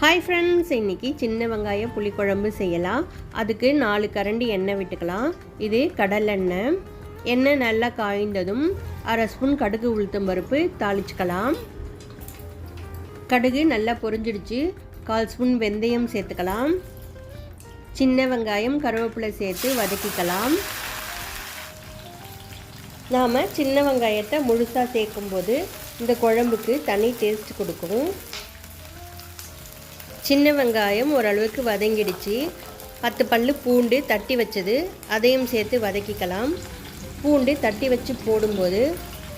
Hi friends இன்றைக்கி சின்ன வெங்காயம் புளிக்குழம்பு செய்யலாம். அதுக்கு நாலு கரண்டி எண்ணெய் விட்டுக்கலாம். இது கடலெண்ணெய் எண்ணெய். நல்லா காய்ந்ததும் அரை ஸ்பூன் கடுகு உளுத்தம் பருப்பு தாளிச்சுக்கலாம். கடுகு நல்லா பொரிஞ்சிடுச்சு. கால் ஸ்பூன் வெந்தயம் சேர்த்துக்கலாம். சின்ன வெங்காயம் கருவேப்பிலை சேர்த்து வதக்கிக்கலாம். நாம் சின்ன வெங்காயத்தை முழுசாக சேர்க்கும்போது இந்த குழம்புக்கு தனி டேஸ்ட் கொடுக்கும். சின்ன வெங்காயம் ஓரளவுக்கு வதங்கிடுச்சு. பத்து பல் பூண்டு தட்டி வச்சது. அதையும் சேர்த்து வதக்கிக்கலாம். பூண்டு தட்டி வச்சு போடும்போது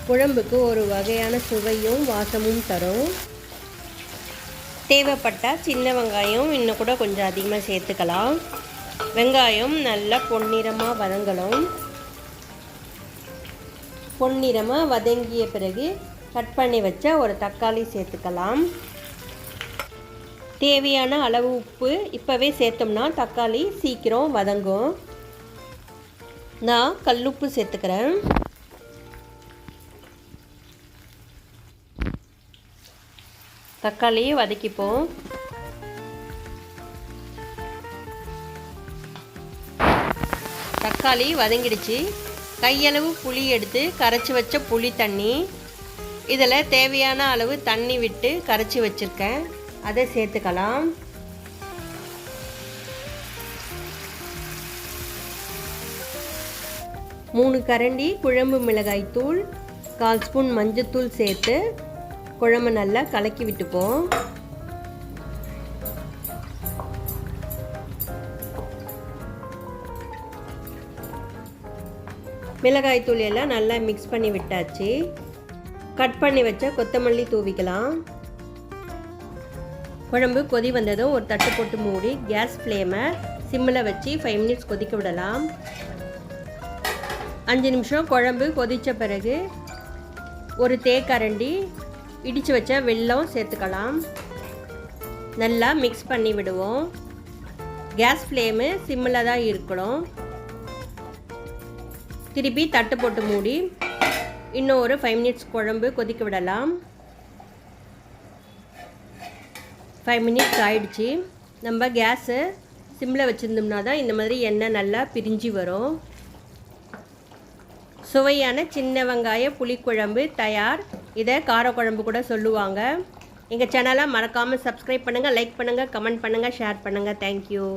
குழம்புக்கு ஒரு வகையான சுவையும் வாசமும் தரும். தேவைப்பட்டால் சின்ன வெங்காயம் இன்னும் கூட கொஞ்சம் அதிகமாக சேர்த்துக்கலாம். வெங்காயம் நல்லா பொன்னிறமாக வதங்கணும். பொன்னிறமாக வதங்கிய பிறகு கட் பண்ணி வச்ச ஒரு தக்காளி சேர்த்துக்கலாம். தேவையான அளவு உப்பு இப்போவே சேர்த்தோம்னா தக்காளி சீக்கிரம் வதங்கும். நான் கல்லுப்பு சேர்த்துக்கிறேன். தக்காளியை வதக்கிப்போம். தக்காளி வதங்கிடுச்சு. கையளவு புளி எடுத்து கரைச்சி வச்ச புளி தண்ணி. இதில் தேவையான அளவு தண்ணி விட்டு கரைச்சி வச்சுருக்கேன். அதை சேர்த்துக்கலாம். மூணு கரண்டி குழம்பு மிளகாய் தூள் கால் ஸ்பூன் மஞ்சத்தூள் சேர்த்து குழம்பு நல்லா கலக்கி விட்டுப்போம். மிளகாய் தூள் எல்லாம் நல்லா மிக்ஸ் பண்ணி விட்டாச்சு. கட் பண்ணி வச்ச கொத்தமல்லி தூவிக்கலாம். குழம்பு கொதி வந்ததும் ஒரு தட்டு போட்டு மூடி கேஸ் ஃப்ளேமை சிம்மில் வச்சு ஃபைவ் மினிட்ஸ் கொதிக்க விடலாம். அஞ்சு நிமிஷம் குழம்பு கொதித்த பிறகு ஒரு தேக்கரண்டி இடித்து வச்ச வெல்லம் சேர்த்துக்கலாம். நல்லா மிக்ஸ் பண்ணி விடுவோம். கேஸ் ஃப்ளேமு சிம்மில் தான் இருக்கணும். திருப்பி தட்டு போட்டு மூடி இன்னும் ஒரு ஃபைவ் மினிட்ஸ் குழம்பு கொதிக்க விடலாம். ஃபைவ் மினிட்ஸ் ஆயிடுச்சு. நம்ம கேஸு சிம்மில் வச்சுருந்தோம்னா தான் இந்த மாதிரி எண்ணெய் நல்லா பிரிஞ்சு வரும். சுவையான சின்ன வெங்காய புளிக்குழம்பு தயார். இதை காரக்குழம்பு கூட சொல்லுவாங்க. எங்கள் சேனலை மறக்காமல் சப்ஸ்கிரைப் பண்ணுங்கள் லைக் பண்ணுங்கள் கமெண்ட் பண்ணுங்கள் ஷேர் பண்ணுங்கள் தேங்க்யூ